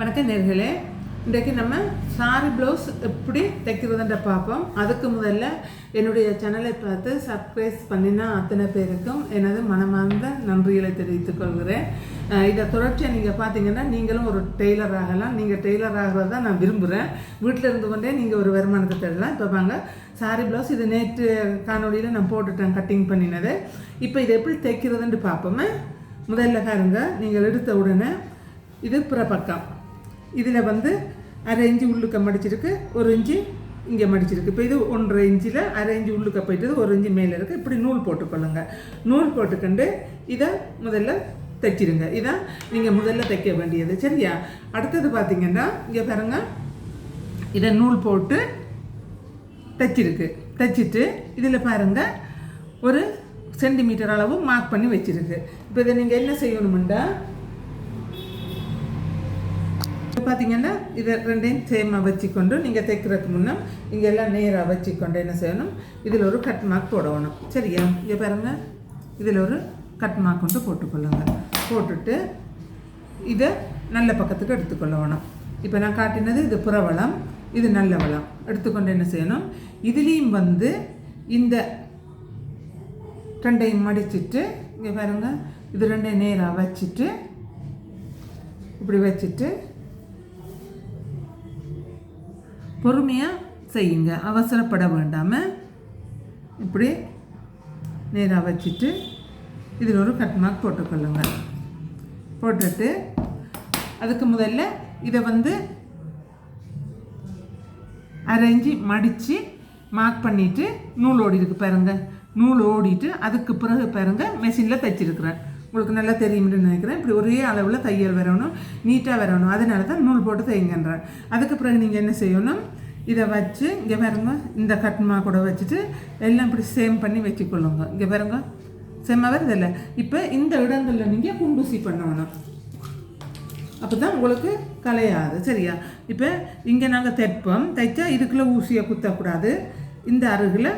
வணக்கம் நேர்களே. இன்றைக்கு நம்ம சாரி ப்ளவுஸ் எப்படி தைக்கிறதுன்ற பார்ப்போம். அதுக்கு முதல்ல என்னுடைய சேனலை பார்த்து சப்ஸ்கிரைப் பண்ணினா அத்தனை பேருக்கும் எனது மனமார்ந்த நன்றிகளை தெரிவித்துக் கொள்கிறேன். இதை தொடர்ச்சியாக நீங்கள் பார்த்தீங்கன்னா நீங்களும் ஒரு டெய்லர் ஆகலாம். நீங்கள் டெய்லர் ஆகிறத நான் விரும்புகிறேன் வீட்டில் இருந்து கொண்டே நீங்கள் ஒரு வருமானத்தை தேடலாம். இப்போ வாங்க சாரி ப்ளவுஸ் இது நேற்று காணொலியில் நான் போட்டுட்டேன் கட்டிங் பண்ணினது. இப்போ இதை எப்படி தைக்கிறதுன்னு பார்ப்போமே. முதல்ல பாருங்க நீங்கள் எடுத்த உடனே இது புறப்பக்கம் இதில் வந்து அரை இஞ்சி உள்ளுக்க மடிச்சிருக்கு ஒரு இஞ்சி இங்கே மடிச்சிருக்கு. இப்போ இது ஒன்றரை இஞ்சில் அரை இஞ்சி உள்ளுக்க போயிட்டது ஒரு இஞ்சி மேலே இருக்குது இப்படி நூல் போட்டுக்கொள்ளுங்க. நூல் போட்டுக்கொண்டு இதை முதல்ல தைச்சிருங்க. இதான் நீங்கள் முதல்ல தைக்க வேண்டியது. சரியா? அடுத்தது பார்த்தீங்கன்னா இங்கே பாருங்க. இதை நூல் போட்டு தைச்சிருக்கு. தைச்சிட்டு இதில் பாருங்க ஒரு சென்டிமீட்டர் அளவு மார்க் பண்ணி வச்சுருக்கு. இப்போ இதை நீங்கள் என்ன செய்யணுமெண்டா? இப்போ பார்த்தீங்கன்னா இதை ரெண்டையும் சேமாக வச்சுக்கொண்டு நீங்கள் தைக்கிறதுக்கு முன்னே இங்கே எல்லாம் நேராக வச்சுக்கொண்டு என்ன செய்யணும்? இதில் ஒரு கட் மார்க் போடணும். சரியா? இங்கே பாருங்க. இதில் ஒரு கட் மார்க் கொண்டு போட்டுக்கொள்ளுங்க. போட்டுட்டு இதை நல்ல பக்கத்துக்கு எடுத்துக்கொள்ளணும். இப்போ நான் காட்டினது இது புறவளம் இது நல்ல வளம். எடுத்துக்கொண்டு என்ன செய்யணும்? இதுலேயும் வந்து இந்த ரெண்டையும் மடிச்சிட்டு இங்கே பாருங்கள் இது ரெண்டையும் நேராக வச்சுட்டு இப்படி வச்சுட்டு பொறுமையாக செய்யுங்க. அவசரப்பட வேண்டாமல் இப்படி நேராக வச்சுட்டு இதில் ஒரு கட் மார்க் போட்டுக்கொள்ளுங்க. போட்டுட்டு அதுக்கு முதல்ல இதை வந்து அரைஞ்சி மடித்து மார்க் பண்ணிவிட்டு நூல் ஓடி இருக்கு நூல் ஓடிட்டு அதுக்கு பிறகு பாருங்க மெஷினில் தைச்சிருக்கிறேன். உங்களுக்கு நல்லா தெரியும்னு நினைக்கிறேன். இப்படி ஒரே அளவில் தையல் வரணும் நீட்டாக வரணும். அதனால தான் நூல் போட்டு தைங்கன்றேன். அதுக்கு பிறகு நீங்கள் என்ன செய்யணும்? இதை வச்சு இங்கே பாருங்க இந்த கட்மா கூட வச்சுட்டு எல்லாம் இப்படி சேம் பண்ணி வச்சுக்கொள்ளுங்க. இங்கே பாருங்க செம்ம வருதில்ல இப்போ இந்த இடங்களில் நீங்கள் குண்டூசி பண்ணணும். அப்போ தான் உங்களுக்கு கலையாது சரியா? இப்போ இங்கே நாங்கள் தைப்போம். தைச்சா இதுக்குள்ளே ஊசியை குத்தக்கூடாது இந்த அருகில்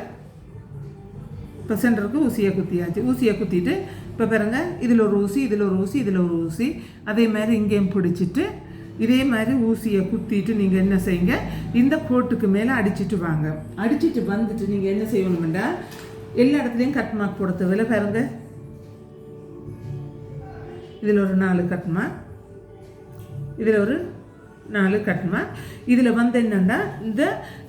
இப்போ சென்டருக்கு ஊசியை குத்தியாச்சு. ஊசியை குத்திட்டு இப்போ பாருங்க இதில் ஒரு ஊசி இதில் ஒரு ஊசி இதில் ஒரு ஊசி. அதே மாதிரி இங்கேயும் பிடிச்சிட்டு இதே மாதிரி ஊசியை குத்திட்டு நீங்கள் என்ன செய்யுங்க இந்த கோட்டுக்கு மேலே அடிச்சிட்டு வாங்க. அடிச்சிட்டு வந்துட்டு நீங்கள் என்ன செய்யணும்டா எல்லா இடத்துலையும் கட் மார்க் போட தேவையில்ல பாருங்க. இதில் ஒரு நாலு கட் மார்க் இதில் ஒரு நாலு கட்மா இதில் வந்து என்னென்னா இந்த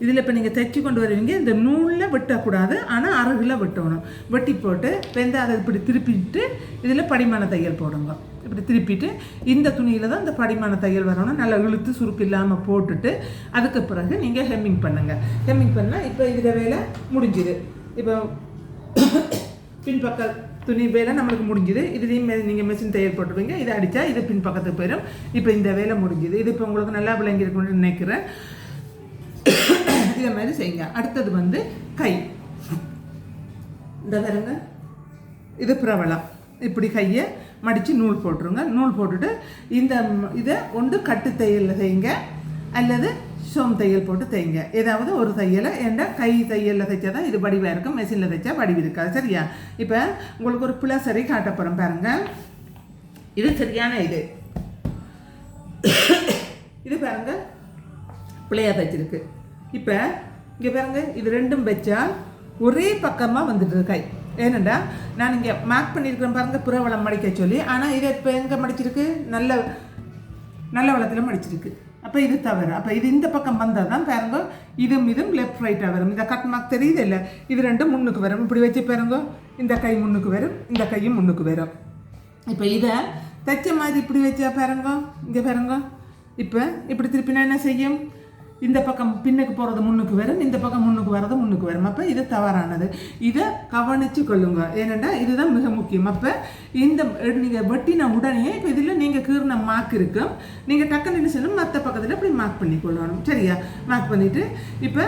இதில் இப்போ நீங்கள் தைச்சி கொண்டு வருவீங்க இந்த நூலில் வெட்டக்கூடாது ஆனால் அருகில் வெட்டணும். வெட்டி போட்டு வெந்து அதை இப்படி திருப்பிட்டு இதில் படிமான தையல் போடுங்க. இப்படி திருப்பிட்டு இந்த துணியில் தான் இந்த படிமான தையல் வரணும். நல்லா இழுத்து சுருக்கு இல்லாமல் போட்டுட்டு அதுக்கு பிறகு நீங்கள் ஹெம்மிங் பண்ணுங்கள் ஹெம்மிங் பண்ணால் இப்போ இதில் வேலை முடிஞ்சுது. இப்போ பின்பக்கம் துணி வேலை நம்மளுக்கு முடிஞ்சுது. இதுலேயும் நீங்கள் மிஷின் தையல் போட்டுருவீங்க. இதை அடித்தா இது பின் பக்கத்துக்கு போயிடும் இப்போ இந்த வேலை முடிஞ்சுது. இது இப்போ உங்களுக்கு நல்லா விளங்கியிருக்கும்னு நினைக்கிறேன். இதை மாதிரி செய்யுங்க. அடுத்தது வந்து கை. இந்த தருங்க இது பிரபலம். இப்படி கையை மடித்து நூல் போட்டுருங்க. நூல் போட்டுட்டு இந்த இதை ஒன்று கட்டு தையலில் செய்யுங்க. அல்லது சோம் தையல் போட்டு தைங்க ஏதாவது ஒரு தையலை ஏன்டா கை தையலில் தைச்சா தான் இது வடிவாக இருக்கும் மெஷினில் தைச்சா வடிவு இருக்காது சரியா? இப்போ உங்களுக்கு ஒரு பிள்ளை காட்ட போகிறேன் பாருங்க. இது சரியான இது. இது பாருங்க. பிள்ளையாக தைச்சிருக்கு. இப்போ இங்கே பாருங்க. இது ரெண்டும் வச்சா ஒரே பக்கமாக வந்துட்டு கை ஏனண்டா நான் இங்கே மார்க் பண்ணியிருக்கிறேன் பாருங்க புறவளம் மடிக்க சொல்லி. ஆனால் இதை இப்போ எங்கே மடிச்சிருக்கு? நல்ல நல்ல வளத்தில் மடிச்சிருக்கு. அப்போ இது தவறு. அப்போ இது இந்த பக்கம் வந்தால் தான் பாருங்க இதுவும் இதுவும் லெஃப்ட் ரைட்டாக வரும். இந்த கட் மார்க் தெரியுது இல்லை? இது ரெண்டும் முன்னுக்கு வரும். இப்படி வச்சு பாருங்க இந்த கை முன்னுக்கு வரும் இந்த கையும் முன்னுக்கு வரும். இப்போ இதை தைச்ச மாதிரி இப்படி வச்சா பாருங்க இங்கே பாருங்க. இப்போ இப்படி திருப்பினா என்ன செய்யும்? இந்த பக்கம் பின்னுக்கு போகிறது முன்னுக்கு வரும் இந்த பக்கம் முன்னுக்கு வர்றது முன்னுக்கு வரும். அப்போ இது தவறானது. இதை கவனித்து கொள்ளுங்க. ஏனெண்டா இதுதான் மிக முக்கியம். அப்போ இந்த நீங்கள் வெட்டின உடனே இப்போ இதில் நீங்கள் கீறின மார்க் இருக்கும் நீங்கள் டக்குன்னு என்ன செய்யணும்? மற்ற பக்கத்தில் இப்படி மார்க் பண்ணி கொள்ளணும். சரியா? மார்க் பண்ணிவிட்டு இப்போ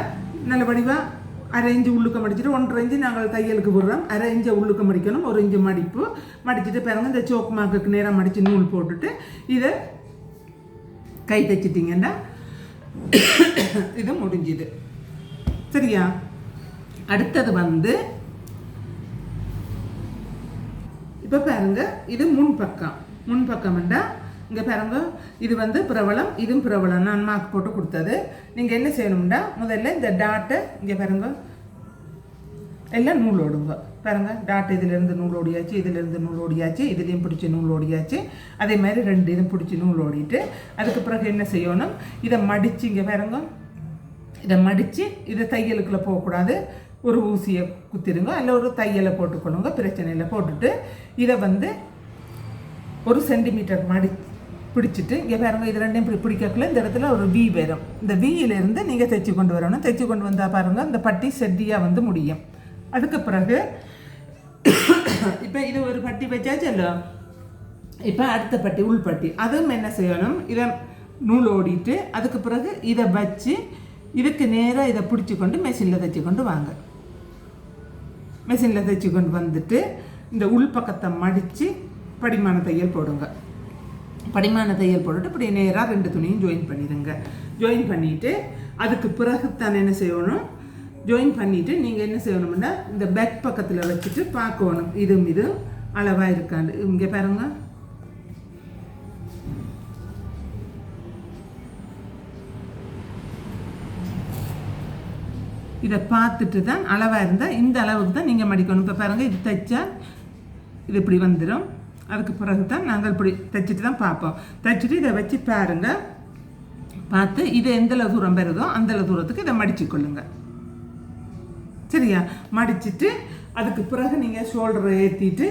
நல்ல வடிவாக அரை இஞ்சு உள்ளுக்க மடிச்சிட்டு ஒன்றரை இஞ்சு நாங்கள் தையலுக்கு விடுறோம். அரை இஞ்சை உள்ளுக்க மடிக்கணும். ஒரு இஞ்சு மடிப்பு. மடிச்சிட்டு பிறகு இந்த சோக்கு மார்க்குக்கு நேராக மடித்து நூல் போட்டுட்டு இதை கை தைச்சிட்டிங்கன்னா இது முடிஞ்சுது. சரியா? அடுத்தது வந்து இப்போ பாருங்க இது முன் பக்கம். முன் இங்கே பாருங்க இது வந்து பிரபலம் இதுவும் பிரபலம். நான் மார்க் போட்டு கொடுத்தது. நீங்கள் என்ன செய்யணும்டா முதல்ல இந்த டாட்டை இங்கே பாருங்க எல்லாம் நூல் ஓடுங்க. பாருங்க டாட் இதிலிருந்து நூல் ஓடியாச்சு இதிலிருந்து நூல் ஓடியாச்சு இதுலேயும் பிடிச்சி நூல் ஓடியாச்சு. அதே மாதிரி ரெண்டு இதுவும் பிடிச்சி நூல் ஓடிட்டு அதுக்கு பிறகு என்ன செய்யணும்? இதை மடித்து இங்கே பாருங்க. இதை மடித்து இதை தையலுக்குள்ளே போகக்கூடாது. ஒரு ஊசியை குத்திடுங்க அல்ல ஒரு தையலை போட்டுக்கொள்ளுங்க பிரச்சனையில் போட்டுட்டு இதை வந்து ஒரு சென்டிமீட்டர் மடி பிடிச்சிட்டு இங்கே பாருங்கள் இது ரெண்டையும் இப்படி பிடிக்கக்குள்ள இந்த இடத்துல ஒரு வி வரும். இந்த வியிலேருந்து நீங்கள் தைச்சி கொண்டு வரணும். தைச்சி கொண்டு வந்தால் பாருங்கள் இந்த பட்டி செட்டியாக வந்து முடியும். அதுக்கு பிறகு இப்போ இது ஒரு பட்டி வச்சாச்சല്ലോ இப்போ அடுத்த பட்டி உள்பட்டி. அதுவும் என்ன செய்யணும்? இதை நூல் ஓடிட்டு அதுக்கு பிறகு இதை வச்சு இதுக்கு நேராக இதை பிடிச்சி கொண்டு மெஷினில் தைச்சி கொண்டு வாங்க. மெஷினில் தைச்சி கொண்டு வந்துட்டு இந்த உள் பக்கத்தை மடித்து படிமான தையல் போடுங்க. படிமான தையல் போட்டுட்டு இப்படி நேராக ரெண்டு துணியும் ஜாயின் பண்ணிடுங்க ஜாயின் பண்ணிவிட்டு அதுக்கு பிறகு தான் என்ன செய்யணும்? ஜாயின் பண்ணிவிட்டு நீங்கள் என்ன செய்யணும்னா இந்த பேக் பக்கத்தில் வச்சுட்டு பார்க்கணும். இதுவும் இதுவும் அளவாக இருக்காண்டு இங்கே பாருங்க. இதை பார்த்துட்டு தான் அளவாக இருந்தால் இந்த அளவுக்கு தான் நீங்கள் மடிக்கணும். இப்போ பாருங்கள் இது தைச்சா இது இப்படி வந்துடும் அதுக்கு பிறகு தான் நாங்கள் இப்படி தைச்சிட்டு தான் பார்ப்போம். தைச்சிட்டு இதை வச்சு பாருங்கள் பார்த்து இது எந்தளவு தூரம் பெறுதோ அந்தளவு தூரத்துக்கு இதை மடிச்சு கொள்ளுங்கள் சரியா? மடிச்சிட்டு அதுக்கு பிறகு நீங்கள் ஷோல்டரை ஏற்றிட்டு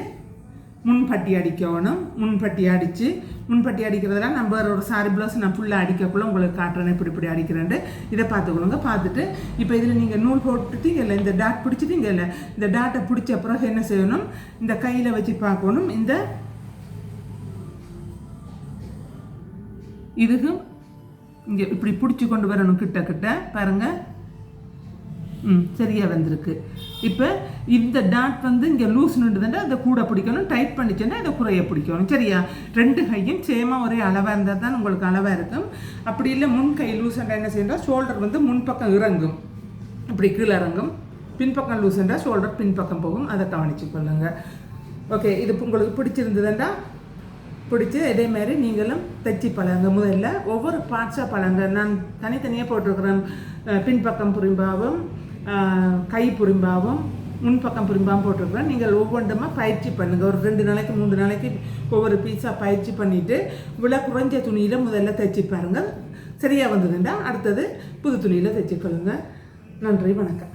முன்பட்டி அடிக்கணும். முன்பட்டி அடித்து முன்பட்டி அடிக்கிறதெல்லாம் நம்ம ஒரு சாரி ப்ளவுஸ் நான் ஃபுல்லாக அடிக்கக்குள்ள உங்களுக்கு காட்டுறேன். இப்படி இப்படி அடிக்கிறேன்ட்டு. இதை பார்த்துக்கொள்ளுங்க பார்த்துட்டு. இப்போ இதில் நீங்கள் நூல் போட்டுட்டீங்கல்ல இந்த டாட் பிடிச்சிட்டீங்கல்ல இந்த டாட்டை பிடிச்ச பிறகு என்ன செய்யணும்? இந்த கையில் வச்சு பார்க்கணும். இந்த இதுக்கும் இங்கே இப்படி பிடிச்சி கொண்டு வரணும் கிட்ட கிட்ட. பாருங்கள் ம். சரியாக வந்திருக்கு. இப்போ இந்த டாட் வந்து இங்கே லூஸ் நின்றுதுன்னா அதை கூட பிடிக்கணும் டைட் பண்ணிச்சுன்னா அதை குறைய பிடிக்கணும். சரியா? ரெண்டு கையும் சேமாக ஒரே அளவாக இருந்தால் தான் உங்களுக்கு அளவாக இருக்கும். அப்படி இல்லை முன் கை லூஸ்ன்றா என்ன செய்யணும் ஷோல்டர் வந்து முன்பக்கம் இறங்கும். இப்படி கீழே இறங்கும். பின்பக்கம் லூஸ்ன்றா ஷோல்டர் பின்பக்கம் போகும். அதை கவனிச்சு கொள்ளுங்க. ஓகே இது உங்களுக்கு பிடிச்சிருந்ததுன்னா பிடிச்சி இதே மாதிரி நீங்களும் தைச்சி பழங்க முதல்ல ஒவ்வொரு பார்ட்ஸாக பழங்க நான் தனித்தனியாக போட்டிருக்கிறேன். பின்பக்கம் புரிம்பாவும் கை புரிம்பாவும் முன்பக்கம் புரிம்பாவும் போட்டிருக்கிறேன் நீங்கள் ஒவ்வொன்றுமா பயிற்சி பண்ணுங்கள் ஒரு ரெண்டு நாளைக்கு மூணு நாளைக்கு ஒவ்வொரு பீஸாக பயிற்சி பண்ணிவிட்டு விலை குறைஞ்ச துணியில் முதல்ல தைச்சி பாருங்கள். சரியாக வந்ததுண்டா? அடுத்தது புது துணியில் தைச்சி கொள்ளுங்கள் நன்றி வணக்கம்.